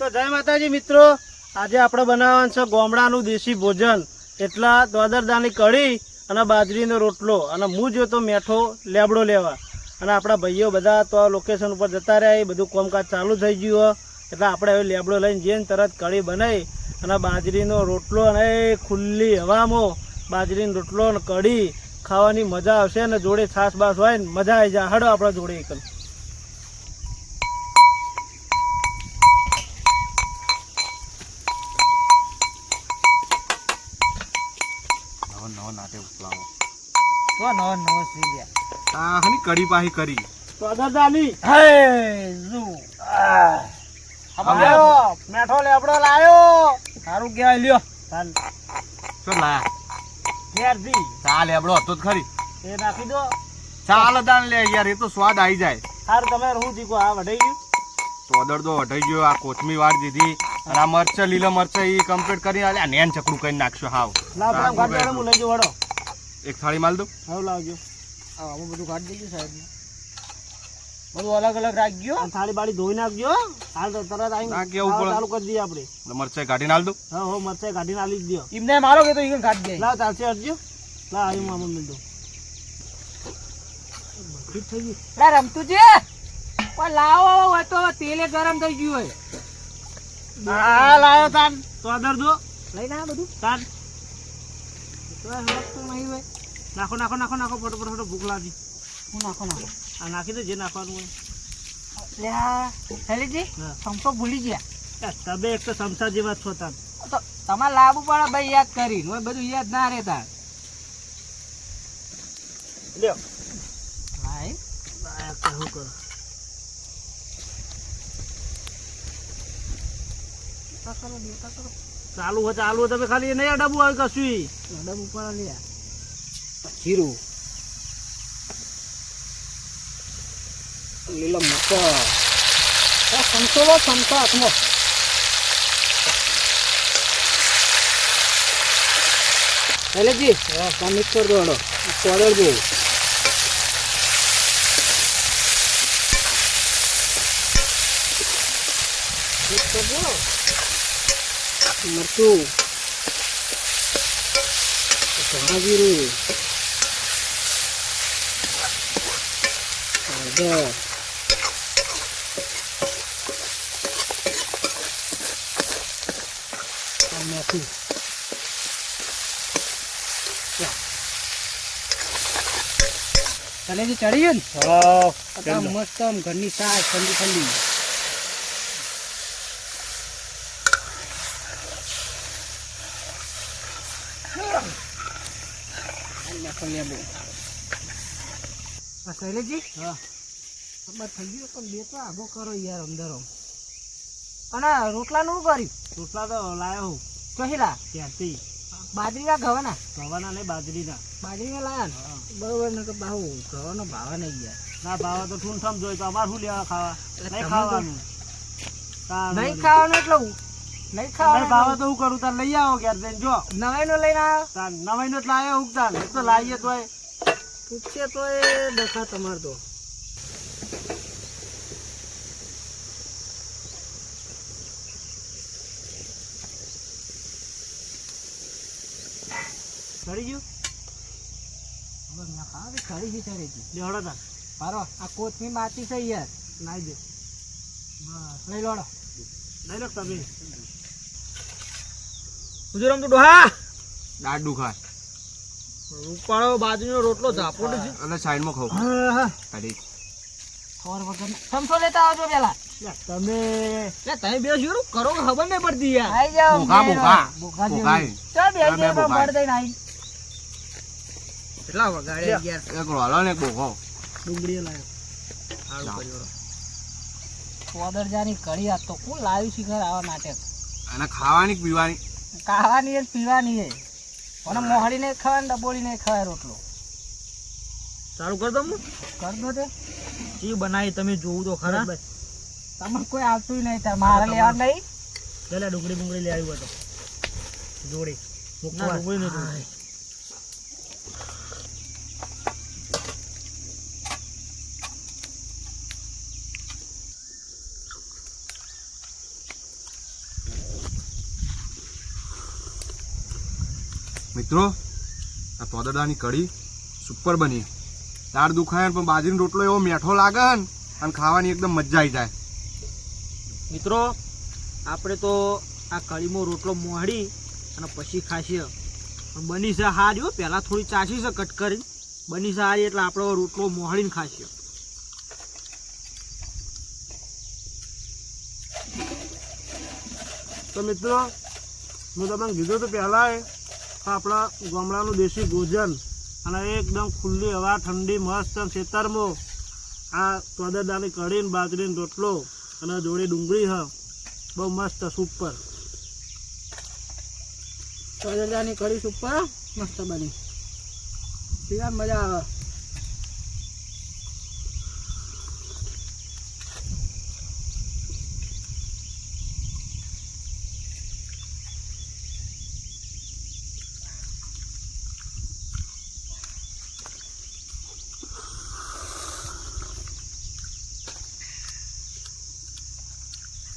તો જય માતાજી મિત્રો. આજે આપણે બનાવવાનું છે ગોમડાનું દેશી ભોજન. એટલા દ્વાદરદાની કઢી અને બાજરીનો રોટલો અને હું જો તો મેઠો લેબડો લેવા. અને આપણા ભાઈઓ બધા તો લોકેશન ઉપર જતા રહ્યા, એ બધું કામકાજ ચાલુ થઈ ગયું એટલે આપણે હવે લેબડો લઈને જઈને તરત કઢી બનાવી અને બાજરીનો રોટલો અને ખુલ્લી હવામાં બાજરીનો રોટલો અને કઢી ખાવાની મજા આવશે અને જોડે છાસ બાસ હોય ને મજા આવી જાય. હડો આપણા જોડે એક નવો નાટે ઉપલાવો. તો નવો નવો સી આ હની કડી પાહી કરી. દ્વાદરદાની હે જુ આયો મેઠો લેબડો લાયો. સારું કહેવાય લ્યો. ચાલ. શું લાયા? ઘેરથી. ચાલ એબડો હતો જ ખરી. એ નાખી દો. ચાલ દાન લે યાર એ તો સ્વાદ આવી જાય. સારું તમે હું જીકો આ વઢાઈ ગયું. તોદર તો વઢાઈ ગયો આ કોથમી વાર દીધી. અને આ મરચા લીલા મરચા એ કમ્પ્લીટ કરી આલે. આ નેન ચકડું કરી નાખશો હાવ. લાવ ગાડી વાળો હું લઈ વડો એક થાળી માલ દો. હાવ લાવજો. આમાં બધું કાઢી દેજો સાહેબ બધું અલગ અલગ રાખજો થાળી બાળી ધોઈ નાખજો. હાલ તો તરત આવી ના, કેવું પડે. ચાલુ કરી દઈએ આપણે. મરચા કાઢીને આલ દો. હા હો મરચા કાઢીને આલી જ દો. એમને મારો કે તો ઈ કાઢી દે લાવ ચાલશે અરજો લાવ આવી મામા મિલ દો. બધી થઈ ગઈ લા રમતું છે? પણ લાવો હોય તો તેલે ગરમ થઈ ગયું હોય. હા લાયો તાન. તો દો બધું. તાન. નાખો નાખો નાખો નાખો ફટો ફટો ભૂખ લાગી. હું નાખો નાખો. આ નાખી દે જે નાખવાનું હોય. લે આ શૈલેષજી હા. સમસો ભૂલી ગયા. તમે એક તો સમસા જેવા છો તાન. તો તમારે લાવવું પડે ભાઈ યાદ કરી બધું યાદ ના રહેતા. લ્યો. ભાઈ શું કરું તો કરો બે તો કરો ચાલુ હોય ચાલુ હોય તમે ખાલી નહીં અડાબુ આવે કશું ડબ ઉપર લે જીરું લીલો મરચો સમસોલો સમસા હાથમાં શૈલેષજી હા મિક્સ કરી દો હડો પાવડર જો મિક્સ કરી દો મરચું ધાણા જીરું હળદર આ મેથી તને જે ચડી ગયું ને આ મસ્ત આમ ઘરની સાસ ઠંડી ઠંડી નાખો લેબુ શૈલેષજી હા ખબર થઈ ગયું પણ બે તો આગો કરો યાર અંદર. અને રોટલાનું શું કર્યું રોટલા તો લાયો હું કહેલા ત્યાંથી બાજરીના ઘવાના ગવાના નહીં બાજરીના બાજરીના લાયા ને બરોબર ને કે બાહુ ઘવાનો ભાવા નહીં ગયા ના ભાવા તો ઠૂન થમ જોઈ તો અમારે શું લેવા ખાવા નહીં ખાવાનું નહીં ખાવાનું એટલે નહીં ખાવાનું ભાવે તો હું કરું તાર લઈ આવો ઘેર જઈને જો. નવાઈનો લઈને આવ્યો તાર નવાઈ નો જ લાયો હું તાર તો લાવીએ એ ડખા તમારે તો. ચડી ગયું? હવે ખાવે ખરી ગયું ચડે છે લેવડો તાર. પારો આ કોથમી માતી છે યાર. નાઈ દે. બસ લઈ લોડો લઈ લો તમે? હુજુરમ તું ડોહા? દાડું ખા રૂપાળો બાજરીનો રોટલો ઝાપોટ છે? અને સાઈડમાં ખાવ. હા હા કાઢી ખબર વગર સમસો લેતા આવજો પેલા. તમે લે તમે બે શું કરો ખબર નહીં પડતી યાર. આઈ જાઓ બોકા બોકા બોકા ચાલ બે બે બે બોકા. મળ દઈને કેટલા વગાડે યાર એક રોલો ને બોકો ડુંગળી લાયો. સારું કર્યું. પોદરજાની કઢી આ તો કોણ લાવ્યું શિખર આવા માટે? અને ખાવાની પીવાની? ખાવાની એ પીવાની એ અને મોહળી ને ખાવા ડબોળી ને ખવાય રોટલો. સારું કર દઉં કર દો તે. જી બનાવી તમે જોવું તો ખરા. તમને કોઈ આવતું નહીં તાર મારે લેવા નહીં. ચાલે ડુંગળી ડુંગળી લઈ આવ્યું હતો. જોડે. મૂકવા. ડુંગળી નહીં મિત્રો, આ તોદડાની કઢી સુપર બની. દાળ દુખાય પણ બાજરીનો રોટલો એવો મીઠો લાગે ને, અને ખાવાની એકદમ મજા આવી જાય. મિત્રો, આપણે તો આ કઢીમાં રોટલો મોહડી અને પછી ખાશીએ પણ બની છે હારી હો, પહેલાં થોડી ચાસી છે કટ કરી બની છે હારી એટલે આપણે રોટલો મોહડીને ખાશીએ તો મિત્રો, હું તમને કીધું તો પહેલાં આપણા ગામડાનું દેશી ભોજન અને એકદમ ખુલ્લી હવા, ઠંડી, મસ્ત ખેતરમાં આ ચોદરદાની કઢીને, બાજરીનો રોટલો અને જોડે ડુંગળી હ, બહુ મસ્ત સુપર. ચોદરદાની કઢી સુપર, મસ્ત બની. મજા આવે.